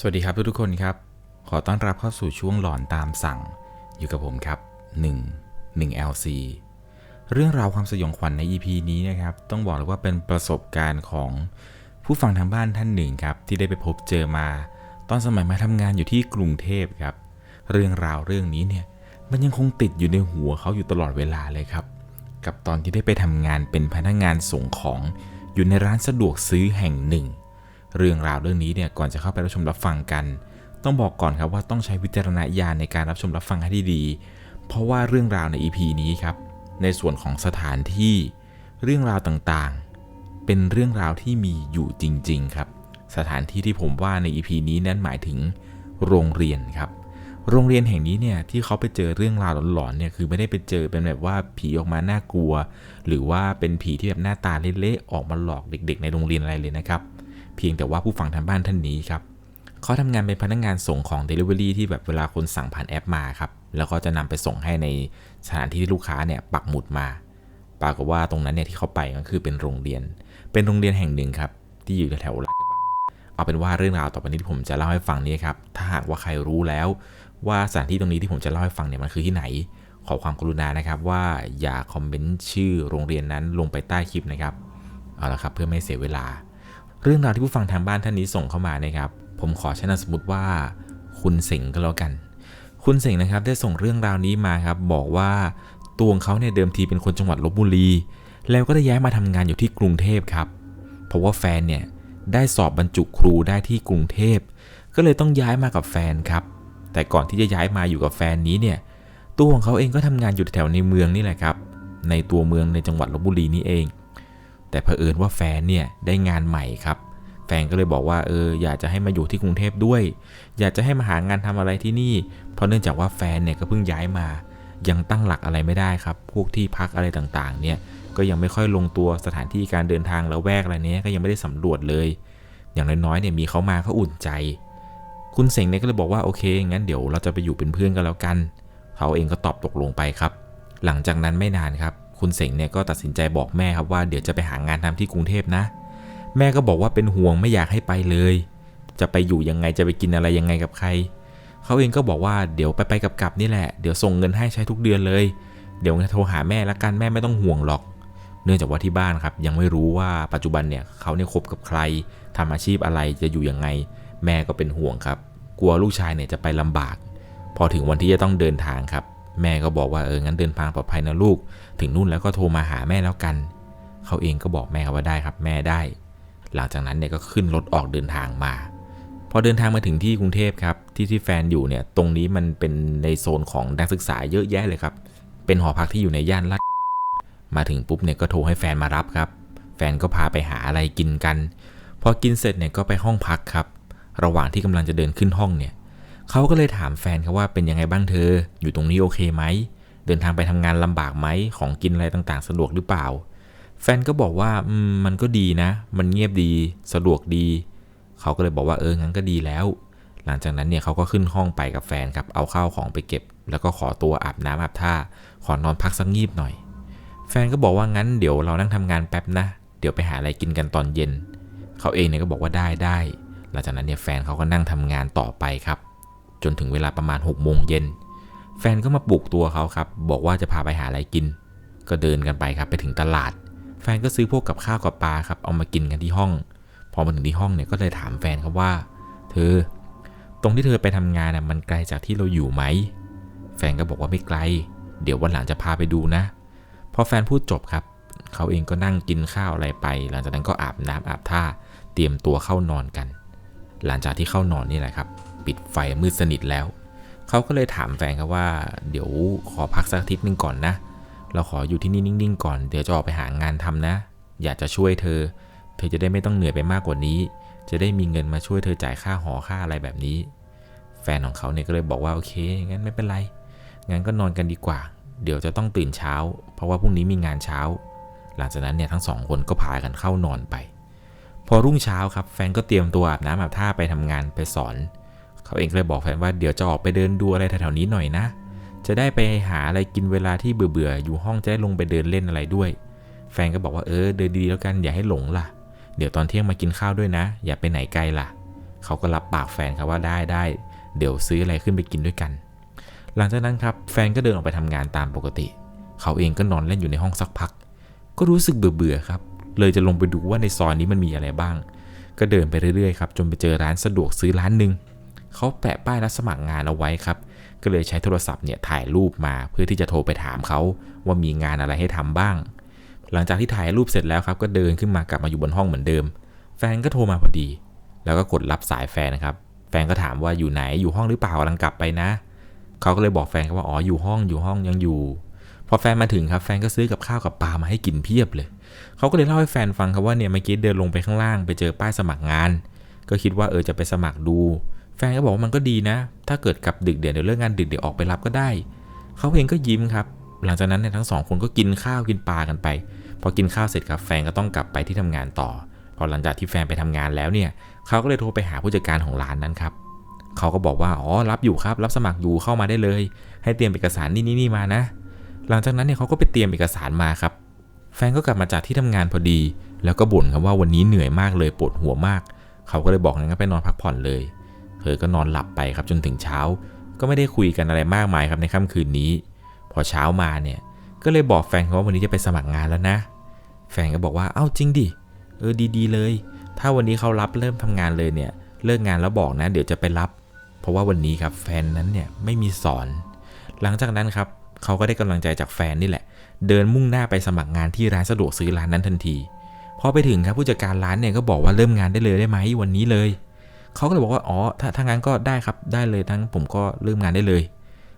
สวัสดีครับทุกๆคนครับ ขอต้อนรับเข้าสู่ช่วงหลอนตามสั่ง อยู่กับผมครับ 1 1 LC เรื่องราวความสยองขวัญใน EP นี้นะครับ ต้องบอกเลยว่าเป็นประสบการณ์ของผู้ฟังทางบ้านท่านหนึ่งครับ ที่ได้ไปพบเจอมา ตอนสมัยมาทำงานอยู่ที่กรุงเทพครับ เรื่องราวเรื่องนี้เนี่ย มันยังคงติดอยู่ในหัวเขาอยู่ตลอดเวลาเลยครับ กับตอนที่ได้ไปทำงานเป็นพนักงานส่งของอยู่ในร้านสะดวกซื้อแห่งหนึ่ง เรื่องราวเรื่องนี้เนี่ยก่อนจะเข้าไปรับชมรับฟังกัน ต้องบอกก่อนครับว่าต้องใช้วิจารณญาณในการรับชมรับฟังให้ดีๆเพราะว่าเรื่องราวใน EP นี้ครับ ในส่วนของสถานที่ เรื่องราวต่างๆ เป็นเรื่องราวที่มีอยู่จริง ๆ ครับ สถานที่ที่ผมว่าใน EP นี้นั้นหมายถึงโรงเรียนครับโรงเรียนแห่งนี้เนี่ยที่เขาไปเจอเรื่องราวหลอนๆเนี่ยคือไม่ได้ไปเจอเป็นแบบว่าผีออกมาน่ากลัว หรือว่าเป็นผีที่แบบหน้าตาเละๆออกมาหลอกเด็ก ๆ ในโรงเรียนอะไรเลยนะครับ เพียงแต่ว่าผู้ฟังทางบ้านท่านนี้ครับเขาทำงานเป็นพนักงานส่งของ Delivery ที่แบบเวลาคนสั่งผ่านแอปมาครับ แล้วก็จะนำไปส่งให้ในสถานที่ที่ลูกค้าเนี่ยปักหมุดมา ปรากฏว่าตรงนั้นเนี่ยที่เขาไปก็คือเป็นโรงเรียน เป็นโรงเรียนแห่งหนึ่งครับ ที่อยู่แถวลาดกระบัง เอาเป็นว่าเรื่องราวต่อไปนี้ที่ผมจะเล่าให้ฟังนี้ครับ ถ้าหากว่าใครรู้แล้ว ว่าสถานที่ตรงนี้ที่ผมจะเล่าให้ฟังเนี่ยมันคือที่ไหน ขอความกรุณานะครับว่าอย่าคอมเมนต์ชื่อโรงเรียนนั้นลงไปใต้คลิปนะครับ เอาละครับเพื่อไม่เสียเวลา เรื่องราวที่ผู้ฟังทางบ้านท่านนี้ส่งเข้ามานะครับ ผมขอใช้นามสมมติว่า คุณเสงก็แล้วกัน คุณเสงนะครับได้ส่งเรื่องราวนี้มาครับ บอกว่าตัวของเขาเนี่ยเดิมทีเป็นคนจังหวัดลบบุรี แล้วก็ได้ย้ายมาทำงานอยู่ที่กรุงเทพครับเพราะว่าแฟนเนี่ยได้สอบบรรจุครูได้ที่กรุงเทพ ก็เลยต้องย้ายมากับแฟนครับ แต่ก่อนที่จะย้ายมาอยู่กับแฟนนี้เนี่ยตัวของเขาเองก็ทำงานอยู่แถวในเมืองนี่แหละครับ ในตัวเมืองในจังหวัดลบบุรีนี่เอง แต่เผอิญว่าแฟนเนี่ยได้งานใหม่ครับ แฟนก็เลยบอกว่าเอออยากจะให้มาอยู่ที่กรุงเทพด้วย อยากจะให้มาหางานทำอะไรที่นี่ เพราะเนื่องจากว่าแฟนเนี่ยก็เพิ่งย้ายมา ยังตั้งหลักอะไรไม่ได้ครับ พวกที่พักอะไรต่างๆ เนี่ยก็ยังไม่ค่อยลงตัวสถานที่การเดินทางแล้วแวกอะไรเนี้ยก็ยังไม่ได้สำรวจเลย อย่างน้อยๆเนี่ยมีเขามาเขาอุ่นใจ คุณเสงเนี่ยก็เลยบอกว่าโอเคงั้นเดี๋ยวเราจะไปอยู่เป็นเพื่อนกันแล้วกัน เขาเองก็ตอบตกลงไปครับ หลังจากนั้นไม่นานครับ คุณเสงเนี่ยก็ตัดสินใจบอกแม่ครับว่าเดี๋ยวจะไปหางานทำที่กรุงเทพนะ แม่ก็บอกว่าเป็นห่วงไม่อยากให้ไปเลย จะไปอยู่ยังไงจะไปกินอะไรยังไงกับใครเขาเองก็บอกว่าเดี๋ยวไปไปกับกลับนี่แหละ เดี๋ยวส่งเงินให้ใช้ทุกเดือนเลย เดี๋ยวโทรหาแม่ละกันแม่ไม่ต้องห่วงหรอก เนื่องจากว่าที่บ้านครับ ยังไม่รู้ว่าปัจจุบันเนี่ยเขาเนี่ยคบกับใครทำอาชีพอะไรจะอยู่ยังไง แม่ก็เป็นห่วงครับ กลัวลูกชายเนี่ยจะไปลำบาก พอถึงวันที่จะต้องเดินทางครับ แม่ก็บอกว่าเอองั้นเดินทางปลอดภัยนะลูก ถึงนู่นแล้วก็โทรมาหาแม่แล้วกัน เขาเองก็บอกแม่ครับว่าได้ครับแม่ได้ หลังจากนั้นเนี่ยก็ขึ้นรถออกเดินทางมา พอเดินทางมาถึงที่กรุงเทพครับที่ที่แฟนอยู่เนี่ยตรงนี้มันเป็นในโซนของนักศึกษาเยอะแยะเลยครับ เป็นหอพักที่อยู่ในย่านลาดมาถึงปุ๊บเนี่ยก็โทรให้แฟนมารับครับ แฟนก็พาไปหาอะไรกินกัน พอกินเสร็จเนี่ยก็ไปห้องพักครับ ระหว่างที่กำลังจะเดินขึ้นห้องเนี่ย เขาก็เลยถามแฟนเขาว่าเป็นยังไงบ้างเธอ อยู่ตรงนี้โอเคไหม เดินทางไปทำงานลำบากไหม ของกินอะไรต่างๆ สะดวกหรือเปล่า แฟนก็บอกว่าอืมมันก็ดีนะ มันเงียบดี สะดวกดี เขาก็เลยบอกว่าเออ งั้นก็ดีแล้ว หลังจากนั้นเนี่ยเขาก็ขึ้นห้องไปกับแฟนครับ เอาข้าวของไปเก็บ แล้วก็ขอตัวอาบน้ำอาบท่า ขอนอนพักสักงีบหน่อย แฟนก็บอกว่างั้นเดี๋ยวเรานั่งทำงานแป๊บนะ เดี๋ยวไปหาอะไรกินกันตอนเย็น เขาเองเนี่ยก็บอกว่าได้ได้ หลังจากนั้นเนี่ยแฟนเขาก็นั่งทำงานต่อไปครับ จนถึงเวลาประมาณ6กโมงเย็น แฟนก็มาปลุกตัวเขาครับ บอกว่าจะพาไปหาอะไรกิน ก็เดินกันไปครับไปถึงตลาด แฟนก็ซื้อพวกกับข้าวกับปลาครับ เอามากินกันที่ห้อง พอมาถึงที่ห้องเนี่ยก็เลยถามแฟนครับว่า เธอ ตรงที่เธอไปทำงานน่ะมันไกลจากที่เราอยู่ไหม แฟนก็บอกว่าไม่ไกล เดี๋ยววันหลังจะพาไปดูนะ พอแฟนพูดจบครับ เขาเองก็นั่งกินข้าวอะไรไป หลังจากนั้นก็อาบน้ำอาบท่า เตรียมตัวเข้านอนกัน หลังจากที่เข้านอนนี่แหละครับ ปิดไฟมืดสนิทแล้ว เขาก็เลยถามแฟนครับว่า เดี๋ยวขอพักสักทิตย์หนึ่งก่อนนะ เราขออยู่ที่นี่นิ่งๆก่อน เดี๋ยวจะออกไปหางานทำนะ อยากจะช่วยเธอ เธอจะได้ไม่ต้องเหนื่อยไปมากกว่านี้ จะได้มีเงินมาช่วยเธอจ่ายค่าหอค่าอะไรแบบนี้ แฟนของเขาเนี่ยก็เลยบอกว่าโอเค งั้นไม่เป็นไร งั้นก็นอนกันดีกว่า เดี๋ยวจะต้องตื่นเช้า เพราะว่าพรุ่งนี้มีงานเช้า หลังจากนั้นเนี่ยทั้งสองคนก็พากันเข้านอนไปพอรุ่งเช้าครับแฟนก็เตรียมตัวอาบน้ำอาบท่าไปทำงานไปสอน เขาเองก็เลยบอกแฟนว่าเดี๋ยวจะออกไปเดินดูอะไรแถวๆนี้หน่อยนะ จะได้ไปหาอะไรกินเวลาที่เบื่อๆอยู่ห้องจะได้ลงไปเดินเล่นอะไรด้วย แฟนก็บอกว่าเออเดินดีๆแล้วกันอย่าให้หลงล่ะ เดี๋ยวตอนเที่ยงมากินข้าวด้วยนะ อย่าไปไหนไกลล่ะ เขาก็รับปากแฟนครับว่าได้ได้เดี๋ยวซื้ออะไรขึ้นไปกินด้วยกัน หลังจากนั้นครับแฟนก็เดินออกไปทำงานตามปกติ เขาเองก็นอนเล่นอยู่ในห้องสักพัก ก็รู้สึกเบื่อเบื่อๆครับ เลยจะลงไปดูว่าในซอยนี้มันมีอะไรบ้าง ก็เดินไปเรื่อยๆครับจนไปเจอร้านสะดวกซื้อร้านหนึ่ง เขาแปะป้ายรับสมัครงานเอาไว้ครับ ก็เลยใช้โทรศัพท์เนี่ยถ่ายรูปมาเพื่อที่จะโทรไปถามเขาว่ามีงานอะไรให้ทำบ้าง หลังจากที่ถ่ายรูปเสร็จแล้วครับ ก็เดินขึ้นมากลับมาอยู่บนห้องเหมือนเดิม แฟนก็โทรมาพอดี แล้วก็กดรับสายแฟนนะครับ แฟนก็ถามว่าอยู่ไหนอยู่ห้องหรือเปล่ากำลังกลับไปนะ เขาก็เลยบอกแฟนว่าอ๋ออยู่ห้องอยู่ห้องยังอยู่ พอแฟนมาถึงครับ แฟนก็ซื้อกับข้าวกับปลามาให้กินเพียบเลย เขาก็เลยเล่าให้แฟนฟังครับว่าเนี่ยเมื่อกี้เดินลงไปข้างล่างไปเจอป้ายสมัครงาน ก็คิดว่าเออจะไปสมัครดู แฟนก็บอกว่ามันก็ดีนะ ถ้าเกิดกลับดึกเดี๋ยวเดี๋ยวเลิกงานดึกเดี๋ยวออกไปรับก็ได้ เขาเองก็ยิ้มครับ หลังจากนั้นเนี่ยทั้งสองคนก็กินข้าวกินปลากันไป พอกินข้าวเสร็จครับแฟนก็ต้องกลับไปที่ทำงานต่อ พอหลังจากที่แฟนไปทำงานแล้วเนี่ยเขาก็เลยโทรไปหาผู้จัดการของร้านนั้นครับเขาก็บอกว่าอ๋อรับอยู่ครับ รับสมัครอยู่เข้ามาได้เลย ให้เตรียมเอกสารนี่นี่นี่มานะ หลังจากนั้นเนี่ยเขาก็ไปเตรียมเอกสารมาครับ แฟนก็กลับมาจากที่ทำงานพอดี แล้วก็บ่นครับว่าวันนี้เหนื่อยมากเลยปวดหัวมาก เขาก็เลยบอกงั้นก็ไปนอนพักผ่อนเลย เธอก็นอนหลับไปครับจนถึงเช้า ก็ไม่ได้คุยกันอะไรมากมายครับในค่ำคืนนี้ พอเช้ามาเนี่ยก็เลยบอกแฟนเขาว่าวันนี้จะไปสมัครงานแล้วนะ แฟนก็บอกว่าเอ้าจริงดิเออดีๆเลย ถ้าวันนี้เขารับเริ่มทำงานเลยเนี่ยเลิกงานแล้วบอกนะ เดี๋ยวจะไปรับ เพราะว่าวันนี้ครับแฟนนั้นเนี่ยไม่มีสอน หลังจากนั้นครับเขาก็ได้กำลังใจจากแฟนนี่แหละ เดินมุ่งหน้าไปสมัครงานที่ร้านสะดวกซื้อร้านนั้นทันทีพอไปถึงครับผู้จัดการร้านเนี่ยก็บอกว่าเริ่มงานได้เลยได้ไหมวันนี้เลย เขาก็เลยบอกว่าอ๋อถ้าถ้างั้นก็ได้ครับได้เลยทั้งผมก็เริ่มงานได้เลย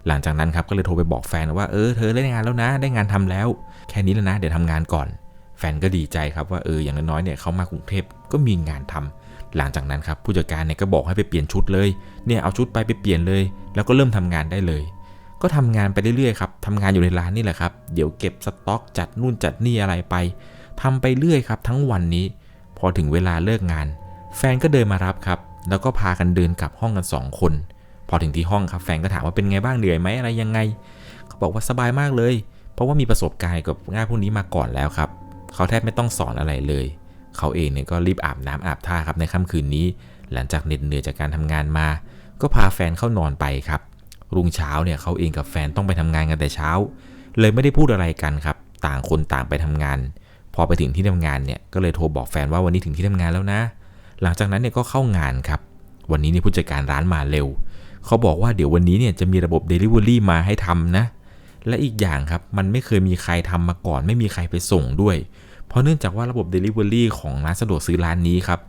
หลังจากนั้นครับก็เลยโทรไปบอกแฟนว่าเออเธอได้งานแล้วนะ ได้งานทำแล้ว แค่นี้แล้วนะ เดี๋ยวทำงานก่อน แฟนก็ดีใจครับว่าเอออย่างน้อยๆเนี่ยเขามากรุงเทพก็มีงานทำหลังจากนั้นครับผู้จัดการเนี่ยก็บอกให้ไปเปลี่ยนชุดเลยเนี่ยเอาชุดไปไปเปลี่ยนเลย แล้วก็เริ่มทำงานได้เลยก็ทำงานไปเรื่อยๆครับทำงานอยู่ในร้านนี่แหละครับ เดี๋ยวเก็บสต็อกจัดนู่นจัดนี่อะไรไปทำไปเรื่อยครับ ทั้งวันนี้ พอถึงเวลาเลิกงาน แฟนก็เดินมารับครับ แล้วก็พากันเดินกลับห้องกันสองคน พอถึงที่ห้องครับแฟนก็ถามว่าเป็นไงบ้างเหนื่อยไหมอะไรยังไง เขาบอกว่าสบายมากเลย เพราะว่ามีประสบการณ์กับงานพวกนี้มาก่อนแล้วครับ เขาแทบไม่ต้องสอนอะไรเลย เขาเองเนี่ยก็รีบอาบน้ำอาบท่าครับในค่ำคืนนี้ หลังจากเหน็ดเหนื่อยจากการทำงานมา ก็พาแฟนเข้านอนไปครับ รุ่งเช้าเนี่ยเขาเองกับแฟนต้องไปทำงานกันแต่เช้า เลยไม่ได้พูดอะไรกันครับ ต่างคนต่างไปทำงาน พอไปถึงที่ทำงานเนี่ยก็เลยโทรบอกแฟนว่าวันนี้ถึงที่ทำงานแล้วนะ หลังจากนั้นเนี่ยก็เข้างานครับ วันนี้เนี่ยผู้จัดการร้านมาเร็ว เขาบอกว่าเดี๋ยววันนี้เนี่ยจะมีระบบ Delivery มาให้ทำนะ และอีกอย่างครับมันไม่เคยมีใครทำมาก่อน ไม่มีใครไปส่งด้วย เพราะเนื่องจากว่าระบบ Delivery ของร้านสะดวกซื้อร้านนี้ครับ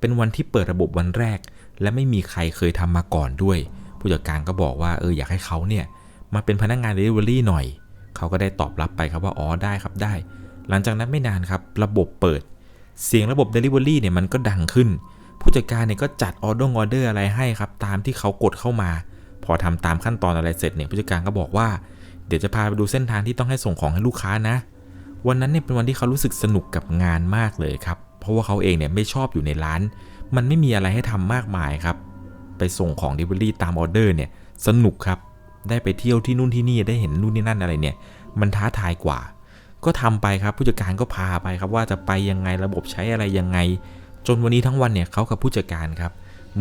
เป็นวันที่เปิดระบบวันแรก และไม่มีใครเคยทำมาก่อนด้วย ผู้จัดการก็บอกว่าเอออยากให้เขาเนี่ยมาเป็นพนักงาน Delivery หน่อย เขาก็ได้ตอบรับไปครับว่าอ๋อได้ครับได้ หลังจากนั้นไม่นานครับ ระบบเปิด เสียงระบบ Delivery เนี่ยมันก็ดังขึ้น ผู้จัดการเนี่ยก็จัดออเดอร์ออเดอร์อะไรให้ครับ ตามที่เขากดเข้ามา พอทำตามขั้นตอนอะไรเสร็จเนี่ยผู้จัดการก็บอกว่า เดี๋ยวจะพาไปดูเส้นทางที่ต้องให้ส่งของให้ลูกค้านะ วันนั้นเนี่ยเป็นวันที่เขารู้สึกสนุกกับงานมากเลยครับ เพราะว่าเขาเองเนี่ยไม่ชอบอยู่ในร้าน มันไม่มีอะไรให้ทำมากมายครับ ไปส่งของ Delivery ตามออเดอร์เนี่ยสนุกครับ ได้ไปเที่ยวที่นู่นที่นี่ได้เห็นนู่นนี่นั่นอะไรเนี่ย มันท้าทายกว่า ก็ทำไปครับผู้จัดการก็พาไปครับว่าจะไปยังไงระบบใช้อะไรยังไง จนวันนี้ทั้งวันเนี่ยเขากับผู้จัดการครับ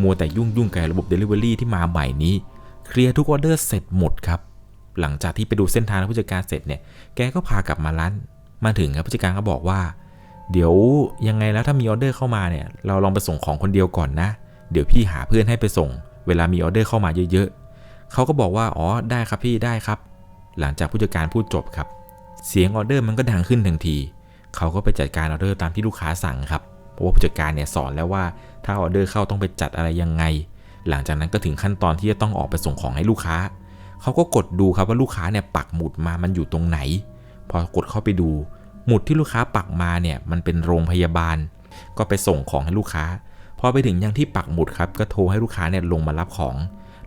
มัวแต่ยุ่งยุ่งกับระบบ Delivery ที่มาใหม่นี้ เคลียร์ทุกออเดอร์เสร็จหมดครับ หลังจากที่ไปดูเส้นทางผู้จัดการเสร็จเนี่ย แกก็พากลับมาร้าน มาถึงครับผู้จัดการก็บอกว่า เดี๋ยวยังไงแล้วถ้ามีออเดอร์เข้ามาเนี่ย เราลองไปส่งของคนเดียวก่อนนะ เดี๋ยวพี่หาเพื่อนให้ไปส่ง เวลามีออเดอร์เข้ามาเยอะๆเขาก็บอกว่า อ๋อ ได้ครับพี่ ได้ครับ หลังจากผู้จัดการพูดจบครับ เสียงออเดอร์มันก็ดังขึ้นทันที เขาก็ไปจัดการออเดอร์ตามที่ลูกค้าสั่งครับ เพราะว่าผู้จัดการเนี่ยสอนแล้วว่าถ้าออเดอร์เข้าต้องไปจัดอะไรยังไง หลังจากนั้นก็ถึงขั้นตอนที่จะต้องออกไปส่งของให้ลูกค้า เขาก็กดดูครับว่าลูกค้าเนี่ยปักหมุดมามันอยู่ตรงไหน พอกดเข้าไปดู หมุดที่ลูกค้าปักมาเนี่ยมันเป็นโรงพยาบาล ก็ไปส่งของให้ลูกค้า พอไปถึงยังที่ปักหมุดครับก็โทรให้ลูกค้าเนี่ยลงมารับของ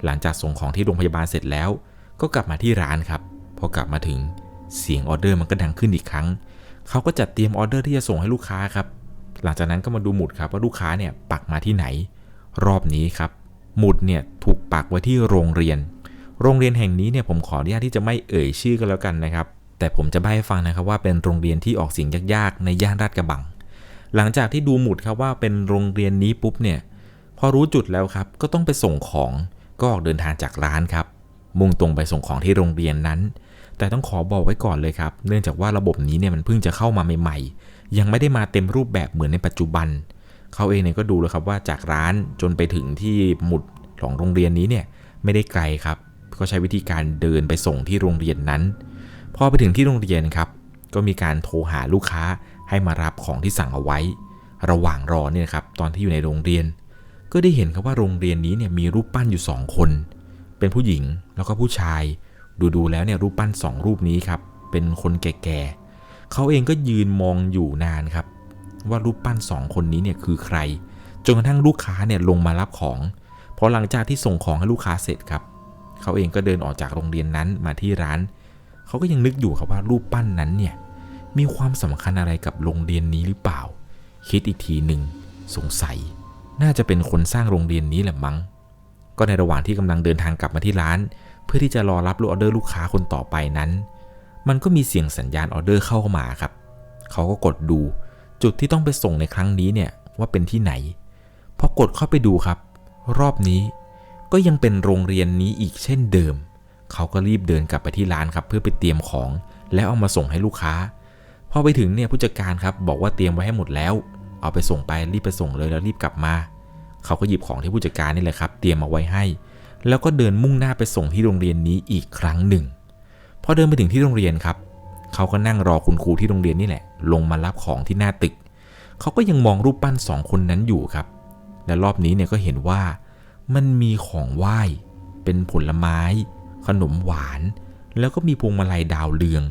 หลังจากส่งของที่โรงพยาบาลเสร็จแล้ว ก็กลับมาที่ร้านครับ พอกลับมาถึง เสียงออเดอร์มันก็ดังขึ้นอีกครั้ง เขาก็จัดเตรียมออเดอร์ที่จะส่งให้ลูกค้าครับ หลังจากนั้นก็มาดูหมุดครับว่าลูกค้าเนี่ยปักมาที่ไหน รอบนี้ครับ หมุดเนี่ยถูกปักไว้ที่โรงเรียน โรงเรียนแห่งนี้เนี่ยผมขออนุญาตที่จะไม่เอ่ยชื่อกันแล้วกันนะครับ แต่ผมจะใบ้ให้ฟังนะครับว่าเป็นโรงเรียนที่ออกเสียงยากๆ ในย่านลาดกระบัง หลังจากที่ดูหมุดครับว่าเป็นโรงเรียนนี้ปุ๊บเนี่ย พอรู้จุดแล้วครับก็ต้องไปส่งของ ก็ออกเดินทางจากร้านครับ มุ่งตรงไปส่งของที่โรงเรียนนั้น แต่ต้องขอบอกไว้ก่อนเลยครับ เนื่องจากว่าระบบนี้เนี่ยมันเพิ่งจะเข้ามาใหม่ ๆ ยังไม่ได้มาเต็มรูปแบบเหมือนในปัจจุบัน เขาเองเนี่ยก็ดูแล้วครับว่าจากร้านจนไปถึงที่หมุดของโรงเรียนนี้เนี่ยไม่ได้ไกลครับ ก็ใช้วิธีการเดินไปส่งที่โรงเรียนนั้น พอไปถึงที่โรงเรียนครับ ก็มีการโทรหาลูกค้าให้มารับของที่สั่งเอาไว้ ระหว่างรอเนี่ยครับตอนที่อยู่ในโรงเรียน ก็ได้เห็นครับว่าโรงเรียนนี้เนี่ยมีรูปปั้นอยู่ 2 คน เป็นผู้หญิงแล้วก็ผู้ชาย ดูๆแล้วเนี่ยรูปปั้น2รูปนี้ครับเป็นคนแก่ๆเขาเองก็ยืนมองอยู่นานครับ ว่ารูปปั้น2คนนี้เนี่ยคือใครจนกระทั่งลูกค้าเนี่ยลงมารับของพอหลังจากที่ส่งของให้ลูกค้าเสร็จครับเขาเองก็เดินออกจากโรงเรียนนั้นมาที่ร้าน เขาก็ยังนึกอยู่ครับว่ารูปปั้นนั้นเนี่ยมีความสำคัญอะไรกับโรงเรียนนี้หรือเปล่า คิดอีกทีหนึ่งสงสัย น่าจะเป็นคนสร้างโรงเรียนนี้แหละมั้ง ก็ในระหว่างที่กำลังเดินทางกลับมาที่ร้าน เพื่อที่จะรอรับออเดอร์ลูกค้าคนต่อไปนั้น มันก็มีเสียงสัญญาณออเดอร์เข้ามาครับ เขาก็กดดู จุดที่ต้องไปส่งในครั้งนี้เนี่ยว่าเป็นที่ไหน พอกดเข้าไปดูครับ รอบนี้ก็ยังเป็นโรงเรียนนี้อีกเช่นเดิม เขาก็รีบเดินกลับไปที่ร้านครับ เพื่อไปเตรียมของ แล้วเอามาส่งให้ลูกค้า พอไปถึงเนี่ยผู้จัดการครับบอกว่าเตรียมไว้ให้หมดแล้ว เอาไปส่งไปรีบไปส่งเลยแล้วรีบกลับมา เขาก็หยิบของที่ผู้จัดการนี่แหละครับ เตรียมมาไว้ให้ แล้วก็เดินมุ่งหน้าไปส่งที่โรงเรียนนี้อีกครั้งหนึ่ง พอเดินไปถึงที่โรงเรียนครับ เขาก็นั่งรอคุณครูที่โรงเรียนนี่แหละ ลงมารับของที่หน้าตึก เขาก็ยังมองรูปปั้นสองคนนั้นอยู่ครับ และรอบนี้เนี่ยก็เห็นว่า มันมีของไหว้ เป็นผลไม้ ขนมหวาน แล้วก็มีพวงมาลัยดาวเรือง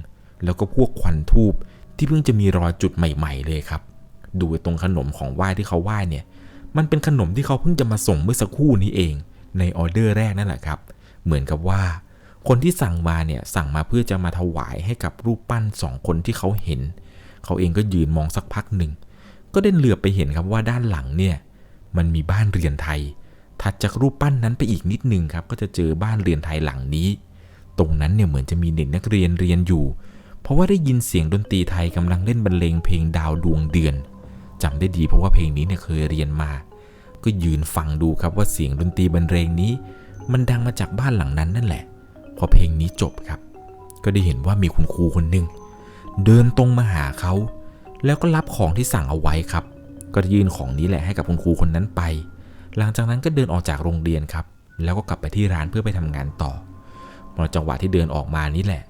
แล้วก็พวกควันทูบที่เพิ่งจะมีรอยจุดใหม่ ๆ เลยครับ ดูตรงขนมของไหว้ที่เขาไหว้เนี่ย มันเป็นขนมที่เขาเพิ่งจะมาส่งเมื่อสักครู่นี้เอง ในออเดอร์แรกนั่นแหละครับ เหมือนกับว่า คนที่สั่งมาเนี่ยสั่งมาเพื่อจะมาถวายให้กับรูปปั้นสองคนที่เขาเห็น เขาเองก็ยืนมองสักพักหนึ่ง ก็ได้เหลือบไปเห็นครับว่าด้านหลังเนี่ยมันมีบ้านเรือนไทย ถัดจากรูปปั้นนั้นไปอีกนิดนึงครับ ก็จะเจอบ้านเรือนไทยหลังนี้ ตรงนั้นเนี่ยเหมือนจะมีเด็กนักเรียนเรียนอยู่ เพราะว่าได้ยินเสียงดนตรีไทยกำลังเล่นบรรเลงเพลงดาวดวงเดือนจำได้ดีเพราะว่าเพลงนี้เนี่ยเคยเรียนมา ก็ยืนฟังดูครับว่าเสียงดนตรีบรรเลงนี้ มันดังมาจากบ้านหลังนั้นนั่นแหละ พอเพลงนี้จบครับ ก็ได้เห็นว่ามีคุณครูคนหนึ่งเดินตรงมาหาเขา แล้วก็รับของที่สั่งเอาไว้ครับ ก็ยื่นของนี้แหละให้กับคุณครูคนนั้นไป หลังจากนั้นก็เดินออกจากโรงเรียนครับ แล้วก็กลับไปที่ร้านเพื่อไปทำงานต่อพอจังหวะที่เดินออกมานี่แหละ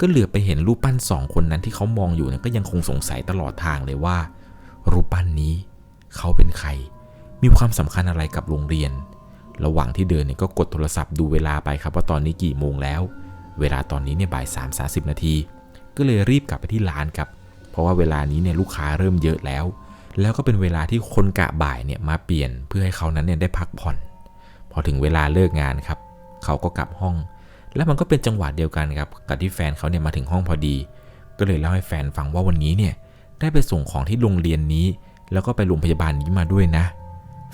ก็เหลือไปเห็นรูปปั้นสองคนนั้นที่เขามองอยู่เนี่ยก็ยังคงสงสัยตลอดทางเลยว่า รูปปั้นนี้ เขาเป็นใคร มีความสำคัญอะไรกับโรงเรียน ระหว่างที่เดินเนี่ยก็กดโทรศัพท์ดูเวลาไปครับว่าตอนนี้กี่โมงแล้ว เวลาตอนนี้เนี่ยบ่ายสามสาสิบนาที ก็เลยรีบกลับไปที่ร้านครับ เพราะว่าเวลานี้เนี่ยลูกค้าเริ่มเยอะแล้ว แล้วก็เป็นเวลาที่คนกะบ่ายเนี่ยมาเปลี่ยนเพื่อให้เขานั้นเนี่ยได้พักผ่อน พอถึงเวลาเลิกงานครับ เขาก็กลับห้อง แล้วมันก็เป็นจังหวะเดียวกันครับกับที่แฟนเขาเนี่ยมาถึงห้องพอดี ก็เลยเล่าให้แฟนฟังว่าวันนี้เนี่ยได้ไปส่งของที่โรงเรียนนี้ แล้วก็ไปโรงพยาบาลนี้มาด้วยนะ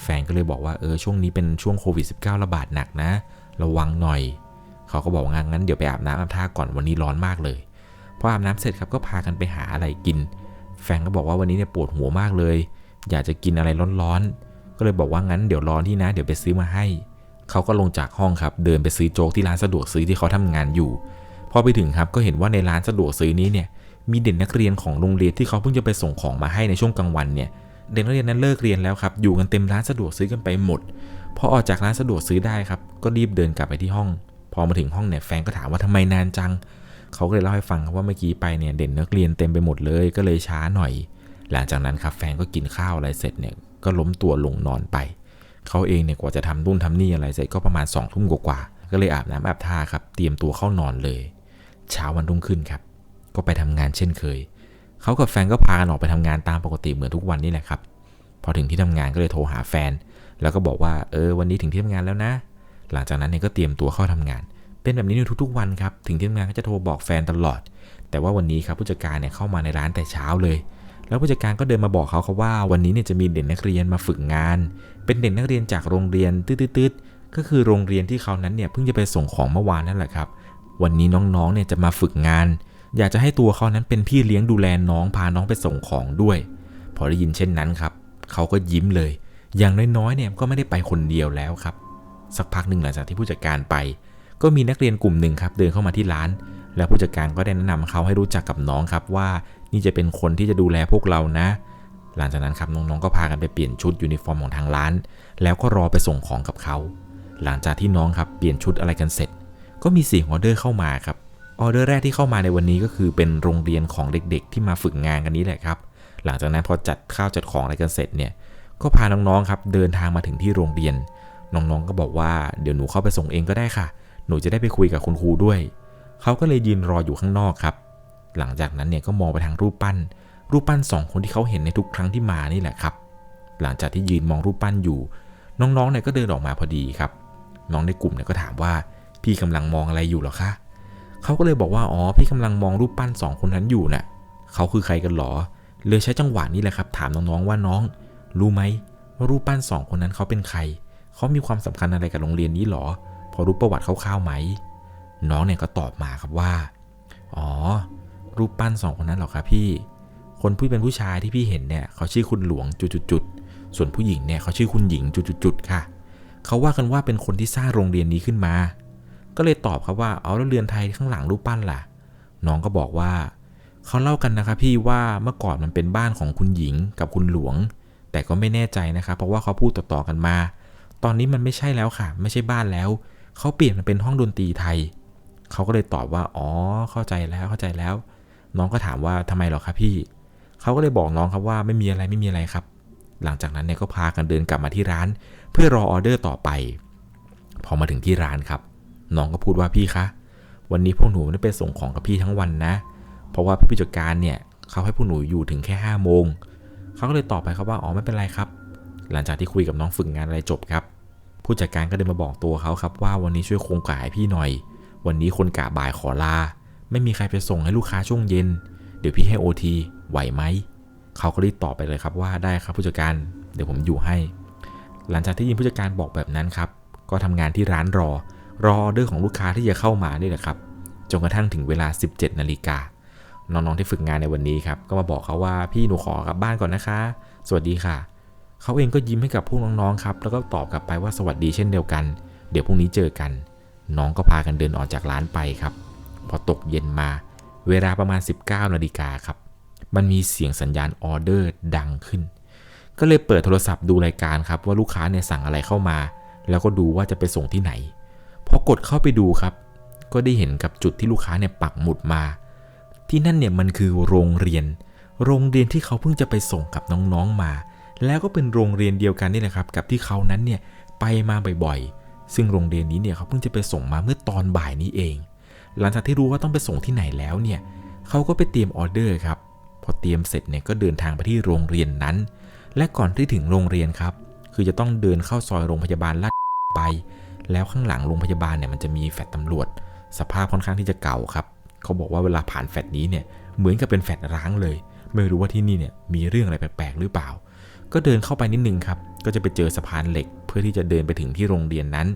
แฟนก็เลยบอกว่าเออช่วงนี้เป็นช่วงโควิด -19 ระบาดหนักนะ ระวังหน่อย เขาก็บอกว่างั้นเดี๋ยวไปอาบน้ำอาบท่าก่อนวันนี้ร้อนมากเลยพออาบน้ำเสร็จครับก็พากันไปหาอะไรกิน แฟนก็บอกว่าวันนี้เนี่ยปวดหัวมากเลย อยากจะกินอะไรร้อนๆ ก็เลยบอกว่างั้นเดี๋ยวร้อนที่นะ เดี๋ยวไปซื้อมาให้ เขาก็ลงจากห้องครับ เดินไปซื้อโจ๊กที่ร้านสะดวกซื้อที่เขาทำงานอยู่พอไปถึงครับก็เห็นว่าในร้านสะดวกซื้อนี้เนี่ยมีเด็กนักเรียนของโรงเรียนที่เขาเพิ่งจะไปส่งของมาให้ในช่วงกลางวันเนี่ย เด็กนักเรียนนั้นเลิกเรียนแล้วครับ อยู่กันเต็มร้านสะดวกซื้อกันไปหมด พอออกจากร้านสะดวกซื้อได้ครับ ก็รีบเดินกลับไปที่ห้อง พอมาถึงห้องเนี่ยแฟนก็ถามว่าทำไมนานจัง เขาก็เลยเล่าให้ฟังครับว่าเมื่อกี้ไปเนี่ยเด็กนักเรียนเต็มไปหมดเลย ก็เลยช้าหน่อย หลังจากนั้นครับแฟนก็กินข้าวอะไรเสร็จเนี่ยก็ล้มตัวลงนอนไป เขาเองเนี่ยกว่าจะทำนู่นทำนี่อะไรเสร็จก็ประมาณ2องทุ่มกว่าก็เลยอาบน้ำอาบท่าครับ เตรียมตัวเข้านอนเลย เช้าวันรุ่งขึ้นครับ ก็ไปทำงานเช่นเคย เขากับแฟนก็พากันออกไปทำงานตามปกติเหมือนทุกวันนี่แหละครับ พอถึงที่ทำงานก็เลยโทรหาแฟน แล้วก็บอกว่าเออวันนี้ถึงที่ทำงานแล้วนะ หลังจากนั้นเนี่ยก็เตรียมตัวเข้าทำงาน เป็นแบบนี้ในทุกๆวันครับ ถึงที่ทำงานก็จะโทรบอกแฟนตลอด แต่ว่าวันนี้ครับผู้จัดการเนี่ยเข้ามาในร้านแต่เช้าเลย แล้วผู้จัดการก็เดินมาบอกเขาครับว่า วันนี้เนี่ยจะมีเด็กนักเรียนมาฝึกงาน เป็นเด็กนักเรียนจากโรงเรียนตืดๆก็คือโรงเรียนที่เขานั้นเนี่ยเพิ่งจะไปส่งของเมื่อวานนั่นแหละครับวันนี้น้องๆ เนี่ยจะมาฝึกงาน อยากจะให้ตัวเขานั้นเป็นพี่เลี้ยงดูแลน้องพาน้องไปส่งของด้วย พอได้ยินเช่นนั้นครับ เขาก็ยิ้มเลย อย่างน้อยๆเนี่ยก็ไม่ได้ไปคนเดียวแล้วครับ สักพักหนึ่งหลังจากที่ผู้จัดการไป ก็มีนักเรียนกลุ่มหนึ่งครับเดินเข้ามาที่ร้าน แล้วผู้จัดการก็ได้แนะนำเขาให้รู้จักกับน้องครับว่านี่จะเป็นคนที่จะดูแลพวกเรานะ หลังจากนั้นครับน้องๆก็พากันไปเปลี่ยนชุดยูนิฟอร์มของทางร้าน แล้วก็รอไปส่งของกับเขา หลังจากที่น้องครับเปลี่ยนชุดอะไรกันเสร็จ ก็มีเสียงออเดอร์เข้ามาครับ ออเดอร์แรกที่เข้ามาในวันนี้ก็คือเป็นโรงเรียนของเด็กๆ ที่มาฝึกงานกันนี้แหละครับ หลังจากนั้นพอจัดข้าวจัดของอะไรกันเสร็จเนี่ย ก็พาน้องๆครับเดินทางมาถึงที่โรงเรียน น้องๆก็บอกว่าเดี๋ยวหนูเข้าไปส่งเองก็ได้ค่ะ หนูจะได้ไปคุยกับคุณครูด้วย เขาก็เลยยืนรออยู่ข้างนอกครับ หลังจากนั้นเนี่ยก็มองไปทางรูปปั้น รูปปั้นสองคนที่เขาเห็นในทุกครั้งที่มานี่แหละครับ หลังจากที่ยืนมองรูปปั้นอยู่ น้องๆเนี่ยก็เดินออกมาพอดีครับ น้องในกลุ่มเนี่ยก็ถามว่า พี่กำลังมองอะไรอยู่หรอคะ เขาก็เลยบอกว่าอ๋อพี่กำลังมองรูปปั้นสองคนนั้นอยู่น่ะเขาคือใครกันหรอ เลยใช้จังหวะนี้แหละครับ ถามน้องๆว่าน้อง รู้ไหมว่ารูปปั้นสองคนนั้นเขาเป็นใคร เขามีความสำคัญอะไรกับโรงเรียนนี้หรอ พอรู้ประวัติคร่าวๆไหม น้องเนี่ยก็ตอบมาครับว่า อ๋อ รูปปั้นสองคนนั้นหรอครับพี่ คนผู้เป็นผู้ชายที่พี่เห็นเนี่ยเขาชื่อคุณหลวงจุดๆส่วนผู้หญิงเนี่ยเขาชื่อคุณหญิงจุดๆค่ะ เขาว่ากันว่าเป็นคนที่สร้างโรงเรียนนี้ขึ้นมา ก็เลยตอบครับว่าเอาแล้วเรือนไทยข้างหลังรูปปั้นล่ะ น้องก็บอกว่าเขาเล่ากันนะครับพี่ว่าเมื่อก่อนมันเป็นบ้านของคุณหญิงกับคุณหลวง แต่ก็ไม่แน่ใจนะครับ เพราะว่าเขาพูดต่อๆกันมา ตอนนี้มันไม่ใช่แล้วค่ะ ไม่ใช่บ้านแล้วเขาเปลี่ยนมันเป็นห้องดนตรีไทยเขาก็เลยตอบว่าอ๋อเข้าใจแล้วเข้าใจแล้ว น้องก็ถามว่าทำไมหรอครับพี่เขาก็เลยบอกน้องครับว่าไม่มีอะไรไม่มีอะไรครับ หลังจากนั้นเนี่ยก็พากันเดินกลับมาที่ร้าน เพื่อรอออเดอร์ต่อไป พอมาถึงที่ร้านครับ น้องก็พูดว่าพี่คะ วันนี้พวกหนูไม่ได้ไปส่งของกับพี่ทั้งวันนะ เพราะว่าพี่ผู้จัดการเนี่ยเขาให้พวกหนูอยู่ถึงแค่5้าโมงเขาก็เลยตอบไปครับว่าอ๋อไม่เป็นไรครับ หลังจากที่คุยกับน้องฝึกงานอะไรจบครับ ผู้จัดการก็เดินมาบอกตัวเขาครับว่าวันนี้ช่วยโครงกะให้พี่หน่อย วันนี้คนกะบ่ายขอลา ไม่มีใครไปส่งให้ลูกค้าช่วงเย็น เดี๋ยวพี่ให้โอทีไหวไหมเขาก็รีบตอบไปเลยครับว่าได้ครับผู้จัดการเดี๋ยวผมอยู่ให้ หลังจากที่ยินผู้จัดการบอกแบบนั้นครับก็ทำงานที่ร้านรอ รอออเดอร์ของลูกค้าที่จะเข้ามานี่แหละครับจนกระทั่งถึงเวลา 17 นาฬิกาน้องๆที่ฝึกงานในวันนี้ครับ ก็มาบอกเขาว่าพี่หนูขอกลับบ้านก่อนนะคะ สวัสดีค่ะ เขาเองก็ยิ้มให้กับพวกน้องๆครับ แล้วก็ตอบกลับไปว่าสวัสดีเช่นเดียวกัน เดี๋ยวพรุ่งนี้เจอกัน น้องก็พากันเดินออกจากร้านไปครับ พอตกเย็นมา เวลาประมาณ 19นาฬิกาครับ มันมีเสียงสัญญาณออเดอร์ดังขึ้น ก็เลยเปิดโทรศัพท์ดูรายการครับว่าลูกค้าเนี่ยสั่งอะไรเข้ามา แล้วก็ดูว่าจะไปส่งที่ไหน พอกดเข้าไปดูครับ ก็ได้เห็นกับจุดที่ลูกค้าเนี่ยปักหมุดมา ที่นั่นเนี่ยมันคือโรงเรียน โรงเรียนที่เขาเพิ่งจะไปส่งกับน้องๆมา แล้วก็เป็นโรงเรียนเดียวกันนี่แหละครับ กับที่เขานั้นเนี่ยไปมาบ่อยๆ ซึ่งโรงเรียนนี้เนี่ยเขาเพิ่งจะไปส่งมาเมื่อตอนบ่ายนี้เอง หลังจากที่รู้ว่าต้องไปส่งที่ไหนแล้วเนี่ยเขาก็ไปเตรียมออเดอร์ครับ พอเตรียมเสร็จเนี่ยก็เดินทางไปที่โรงเรียนนั้น และก่อนที่ถึงโรงเรียนครับ คือจะต้องเดินเข้าซอยโรงพยาบาลลาดไป แล้วข้างหลังโรงพยาบาลเนี่ยมันจะมีแฟลตตำรวจ สภาพค่อนข้างที่จะเก่าครับ เขาบอกว่าเวลาผ่านแฟลตนี้เนี่ยเหมือนกับเป็นแฟลตร้างเลย ไม่รู้ว่าที่นี่เนี่ยมีเรื่องอะไรแปลกๆหรือเปล่า ก็เดินเข้าไปนิดนึงครับ ก็จะไปเจอสะพานเหล็ก เพื่อที่จะเดินไปถึงที่โรงเรียนนั้น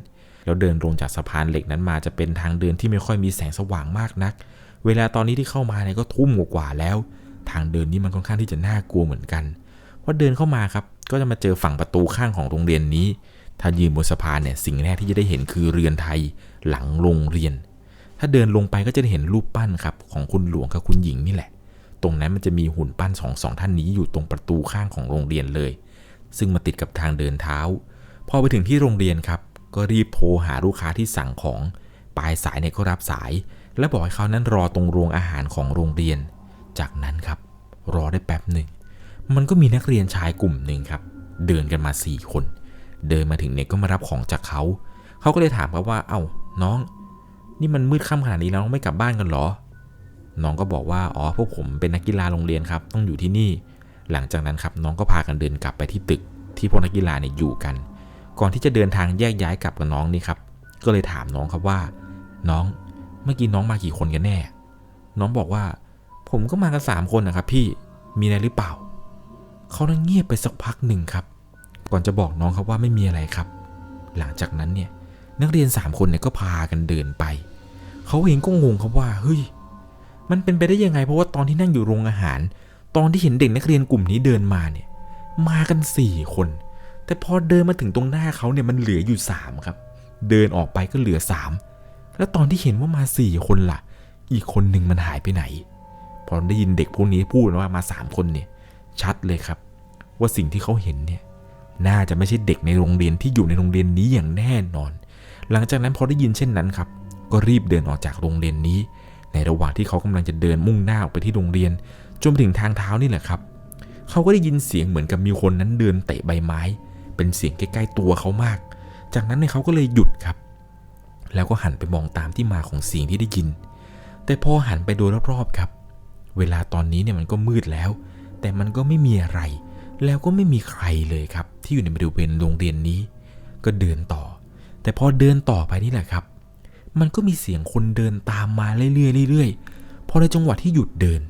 แล้วเดินลงจากสะพานเหล็กนั้นมาจะเป็นทางเดินที่ไม่ค่อยมีแสงสว่างมากนัก เวลาตอนนี้ที่เข้ามาเนี่ยก็ทุ่มกว่าแล้ว ทางเดินนี้มันค่อนข้างที่จะน่ากลัวเหมือนกันพอเดินเข้ามาครับ ก็จะมาเจอฝั่งประตูข้างของโรงเรียนนี้ ถ้ายืนบนสะพานเนี่ยสิ่งแรกที่จะได้เห็นคือเรือนไทยหลังโรงเรียน ถ้าเดินลงไปก็จะได้เห็นรูปปั้นครับของคุณหลวงกับคุณหญิงนี่แหละ ตรงนั้นมันจะมีหุ่นปั้นสองสองท่านนี้อยู่ตรงประตูข้างของโรงเรียนเลย ซึ่งมาติดกับทางเดินเท้า พอไปถึงที่โรงเรียนครับ ก็รีบโทรหาลูกค้าที่สั่งของ ปลายสายเนี่ยก็รับสาย และบอกให้เขานั้นรอตรงโรงอาหารของโรงเรียน จากนั้นครับรอได้แป๊บหนึ่ง มันก็มีนักเรียนชายกลุ่มหนึ่งครับ เดินกันมา4คน เดินมาถึงเนี่ยก็มารับของจากเขา เขาก็เลยถามครับว่า เอ้าน้อง นี่มันมืดค่ำขนาดนี้แล้วไม่กลับบ้านกันเหรอ น้องก็บอกว่า อ๋อ พวกผมเป็นนักกีฬาโรงเรียนครับ ต้องอยู่ที่นี่ หลังจากนั้นครับน้องก็พากันเดินกลับไปที่ตึก ที่พวกนักกีฬาเนี่ยอยู่กัน ก่อนที่จะเดินทางแยกย้ายกลับกับน้องนี่ครับ ก็เลยถามน้องครับว่า น้อง เมื่อกี้น้องมากี่คนกันแน่ น้องบอกว่า ผมก็มากันสามคนนะครับ พี่ มีอะไรหรือเปล่า เขานั่งเงียบไปสักพักหนึ่งครับ ก่อนจะบอกน้องครับว่าไม่มีอะไรครับ หลังจากนั้นเนี่ยนักเรียนสามคนเนี่ยก็พากันเดินไป เขาเองก็งงครับว่าเฮ้ยมันเป็นไปได้ยังไง เพราะว่าตอนที่นั่งอยู่โรงอาหาร ตอนที่เห็นเด็กนักเรียนกลุ่มนี้เดินมาเนี่ยมากันสี่คน แต่พอเดินมาถึงตรงหน้าเขาเนี่ยมันเหลืออยู่สามครับ เดินออกไปก็เหลือสามแล้วตอนที่เห็นว่ามาสี่คนล่ะ อีกคนหนึ่งมันหายไปไหน พอได้ยินเด็กพวกนี้พูดว่ามาสามคนเนี่ยชัดเลยครับ ว่าสิ่งที่เขาเห็นเนี่ย น่าจะไม่ใช่เด็กในโรงเรียนที่อยู่ในโรงเรียนนี้อย่างแน่นอน หลังจากนั้นพอได้ยินเช่นนั้นครับ ก็รีบเดินออกจากโรงเรียนนี้ ในระหว่างที่เขากำลังจะเดินมุ่งหน้าออกไปที่โรงเรียนจนถึงทางเท้านี่แหละครับ เขาก็ได้ยินเสียงเหมือนกับมีคนนั้นเดินเตะใบไม้ เป็นเสียงใกล้ๆตัวเขามาก จากนั้นเนี่ยเขาก็เลยหยุดครับ แล้วก็หันไปมองตามที่มาของเสียงที่ได้ยิน แต่พอหันไปโดยรอบๆครับ เวลาตอนนี้เนี่ยมันก็มืดแล้ว แต่มันก็ไม่มีอะไร แล้วก็ไม่มีใครเลยครับ ที่อยู่ในบริเวณโรงเรียนนี้ ก็เดินต่อ แต่พอเดินต่อไปนี่แหละครับ มันก็มีเสียงคนเดินตามมาเรื่อยๆเรื่อยๆพอในจังหวะที่หยุดเดิน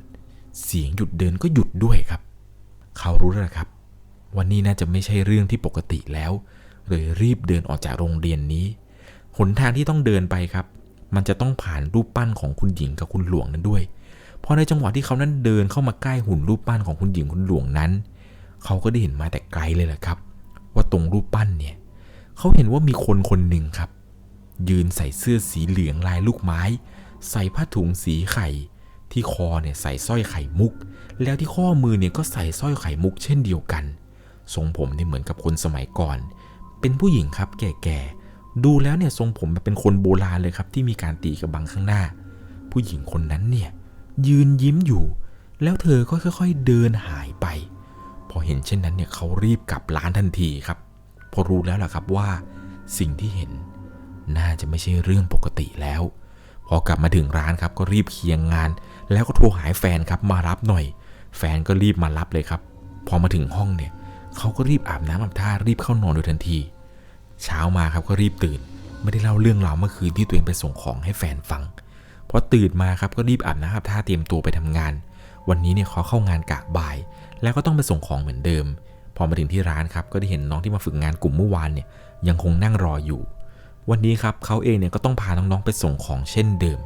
เสียงหยุดเดินก็หยุดด้วยครับ เขารู้แล้วครับ วันนี้น่าจะไม่ใช่เรื่องที่ปกติแล้วเลยรีบเดินออกจากโรงเรียนนี้หนทางที่ต้องเดินไปครับ มันจะต้องผ่านรูปปั้นของคุณหญิงกับคุณหลวงนั้นด้วยพอในจังหวะที่เขานั้นเดินเข้ามาใกล้หุ่นรูปปั้นของคุณหญิงคุณหลวงนั้น เขาก็ได้เห็นมาแต่ไกลเลยแหละครับ ว่าตรงรูปปั้นเนี่ยเขาเห็นว่ามีคนคนหนึ่งครับ ยืนใส่เสื้อสีเหลืองลายลูกไม้ ใส่ผ้าถุงสีไข่ ที่คอเนี่ยใส่สร้อยไข่มุก แล้วที่ข้อมือเนี่ยก็ใส่สร้อยไข่มุกเช่นเดียวกันทรงผมเนี่ยเหมือนกับคนสมัยก่อน เป็นผู้หญิงครับ แก่ๆดูแล้วเนี่ยทรงผมแบบเป็นคนโบราณเลยครับ ที่มีการตีกระบังข้างหน้า ผู้หญิงคนนั้นเนี่ยยืนยิ้มอยู่ แล้วเธอก็ค่อย ๆ เดินหายไป พอเห็นเช่นนั้นเนี่ยเขารีบกลับร้านทันทีครับพอรู้แล้วล่ะครับว่าสิ่งที่เห็นน่าจะไม่ใช่เรื่องปกติแล้ว พอกลับมาถึงร้านครับก็รีบเคียงงาน แล้วก็โทรหาแฟนครับมารับหน่อย แฟนก็รีบมารับเลยครับ พอมาถึงห้องเนี่ยเขาก็รีบอาบน้ำอาบท่ารีบเข้านอนโดยทันที เช้ามาครับก็รีบตื่น ไม่ได้เล่าเรื่องราวเมื่อคืนที่ตัวเองไปส่งของให้แฟนฟังพอตื่นมาครับก็รีบอาบน้ำอาบท่าเตรียมตัวไปทำงาน วันนี้เนี่ยเขาเข้างานกะบ่าย แล้วก็ต้องไปส่งของเหมือนเดิม พอมาถึงที่ร้านครับก็ได้เห็นน้องที่มาฝึกงานกลุ่มเมื่อวานเนี่ยยังคงนั่งรออยู่ วันนี้ครับเขาเองเนี่ยก็ต้องพาน้องๆไปส่งของเช่นเดิม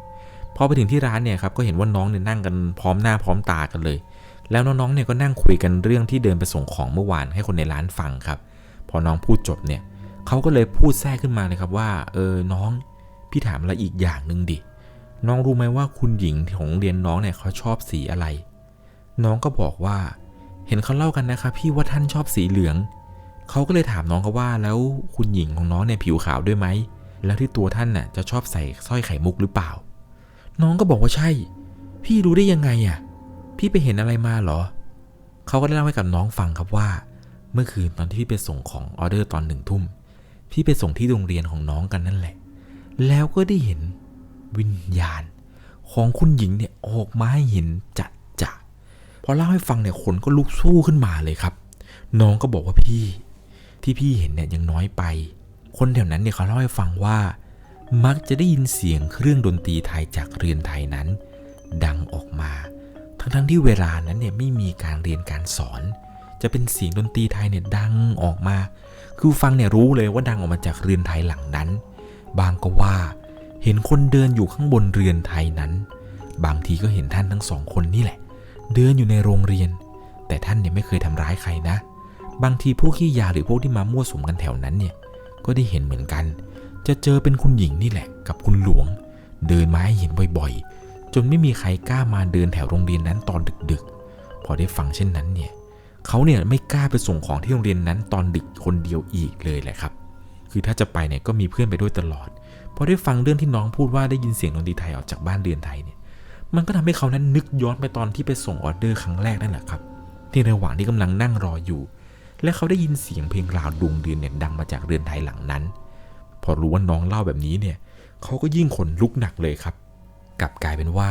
พอไปถึงที่ร้านเนี่ยครับก็เห็นว่าน้องเนี่ยนั่งกันพร้อมหน้าพร้อมตากันเลย แล้วน้องๆเนี่ยก็นั่งคุยกันเรื่องที่เดินไปส่งของเมื่อวานให้คนในร้านฟังครับ พอน้องพูดจบเนี่ยเขาก็เลยพูดแทรกขึ้นมาเลยครับว่าเออน้องพี่ถามอะไรอีกอย่างหนึ่งดิน้องรู้ไหมว่าคุณหญิงของโรงเรียนน้องเนี่ยเขาชอบสีอะไร น้องก็บอกว่า เห็นเขาเล่ากันนะครับพี่ว่าท่านชอบสีเหลือง เขาก็เลยถามน้องเขาว่าแล้วคุณหญิงของน้องเนี่ยผิวขาวด้วยไหม แล้วที่ตัวท่านน่ะจะชอบใส่สร้อยไข่มุกหรือเปล่า น้องก็บอกว่าใช่ พี่รู้ได้ยังไงอะ พี่ไปเห็นอะไรมาเหรอ เขาก็ได้เล่าให้กับน้องฟังครับว่า เมื่อคืนตอนที่พี่ไปส่งของออเดอร์ตอนหนึ่งทุ่ม พี่ไปส่งที่โรงเรียนของน้องกันนั่นแหละ แล้วก็ได้เห็นวิญญาณของคุณหญิงเนี่ยออกมาให้เห็นจัดจะ พอเล่าให้ฟังเนี่ยคนก็ลุกสู้ขึ้นมาเลยครับ น้องก็บอกว่าพี่ที่พี่เห็นเนี่ยยังน้อยไป คนแถวนั้นเนี่ยเขาเล่าให้ฟังว่า มักจะได้ยินเสียงเครื่องดนตรีไทยจากเรือนไทยนั้น ดังออกมา ทั้งๆที่เวลานั้นเนี่ยไม่มีการเรียนการสอน จะเป็นเสียงดนตรีไทยเนี่ยดังออกมา คือฟังเนี่ยรู้เลยว่าดังออกมาจากเรือนไทยหลังนั้น บางก็ว่า เห็นคนเดินอยู่ข้างบนเรือนไทยนั้น บางทีก็เห็นท่านทั้งสองคนนี่แหละ เดินอยู่ในโรงเรียน แต่ท่านเนี่ยไม่เคยทำร้ายใครนะ บางทีพวกขี้ยาหรือพวกที่มามั่วสุมกันแถวนั้นเนี่ย ก็ได้เห็นเหมือนกัน จะเจอเป็นคุณหญิงนี่แหละ กับคุณหลวง เดินมาให้เห็นบ่อยๆ จนไม่มีใครกล้ามาเดินแถวโรงเรียนนั้นตอนดึกๆ พอได้ฟังเช่นนั้นเนี่ยเขาเนี่ยไม่กล้าไปส่งของที่โรงเรียนนั้นตอนดึกคนเดียวอีกเลยแหละครับ คือถ้าจะไปเนี่ยก็มีเพื่อนไปด้วยตลอดพอได้ฟังเรื่องที่น้องพูดว่าได้ยินเสียงดนตรีไทยออกจากบ้านเรือนไทยเนี่ย มันก็ทำให้เขานั้นนึกย้อนไปตอนที่ไปส่งออเดอร์ครั้งแรกนั่นแหละครับ ที่ระหว่างที่กำลังนั่งรออยู่ และเขาได้ยินเสียงเพลงราวดวงเดือนเนี่ยดังมาจากเรือนไทยหลังนั้น พอรู้ว่าน้องเล่าแบบนี้เนี่ยเขาก็ยิ่งขนลุกหนักเลยครับ กลับกลายเป็นว่า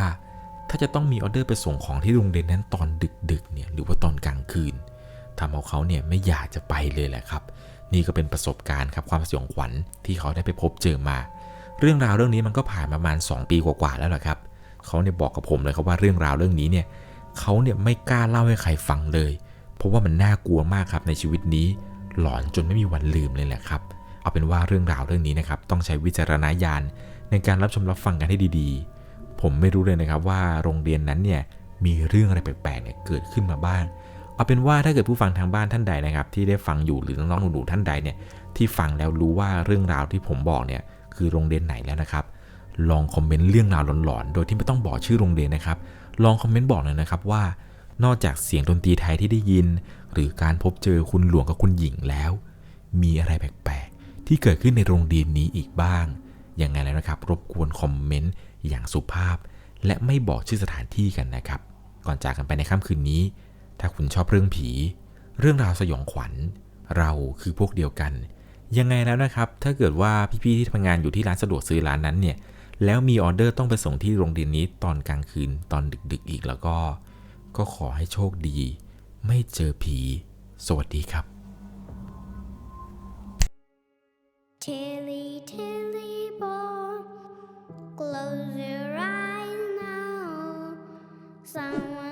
ถ้าจะต้องมีออเดอร์ไปส่งของที่โรงเรียนนั้นตอนดึกๆเนี่ยหรือว่าตอนกลางคืนทำเอาเขาเนี่ยไม่อยากจะไปเลยแหละครับ นี่ก็เป็นประสบการณ์ครับความสยองขวัญที่เขาได้ไปพบเจอมา เรื่องราวเรื่องนี้มันก็ผ่านประมาณ 2 ปีกว่าๆแล้วแหละครับ เขาเนี่ยบอกกับผมเลยครับว่าเรื่องราวเรื่องนี้เนี่ยเขาเนี่ยไม่กล้าเล่าให้ใครฟังเลย เพราะว่ามันน่ากลัวมากครับในชีวิตนี้ หลอนจนไม่มีวันลืมเลยแหละครับ เอาเป็นว่าเรื่องราวเรื่องนี้นะครับต้องใช้วิจารณญาณในการรับชมรับฟังกันให้ดีๆ ผมไม่รู้เลยนะครับว่าโรงเรียนนั้นเนี่ยมีเรื่องอะไรแปลกๆเนี่ยเกิดขึ้นมาบ้าง เอาเป็นว่าถ้าเกิดผู้ฟังทางบ้านท่านใดนะครับ ที่ได้ฟังอยู่หรือน้องๆหนูๆท่านใดเนี่ยที่ฟังแล้วรู้ว่าเรื่องราวที่ผมบอกเนี่ยคือโรงเรียนไหนแล้วนะครับ ลองคอมเมนต์เรื่องราวหลอนๆ โดยที่ไม่ต้องบอกชื่อโรงเรียนนะครับ ลองคอมเมนต์บอกหน่อยนะครับว่า นอกจากเสียงดนตรีไทยที่ได้ยิน หรือการพบเจอคุณหลวงกับคุณหญิงแล้ว มีอะไรแปลกๆ ที่เกิดขึ้นในโรงเรียนนี้อีกบ้างยังไงแล้วนะครับ รบกวนคอมเมนต์อย่างสุภาพ และไม่บอกชื่อสถานที่กันนะครับ ก่อนจากกันไปในค่ำคืนนี้ ถ้าคุณชอบเรื่องผี เรื่องราวสยองขวัญ เราคือพวกเดียวกัน ยังไงแล้วนะครับ ถ้าเกิดว่าพี่ๆที่ทำงานอยู่ที่ร้านสะดวกซื้อร้านนั้นเนี่ย แล้วมีออเดอร์ต้องไปส่งที่โรงเรียนนี้ตอนกลางคืนตอนดึกๆอีกแล้วก็ ก็ขอให้โชคดี ไม่เจอผี สวัสดีครับ Tilly, tilly, ball close your eyes now. Someone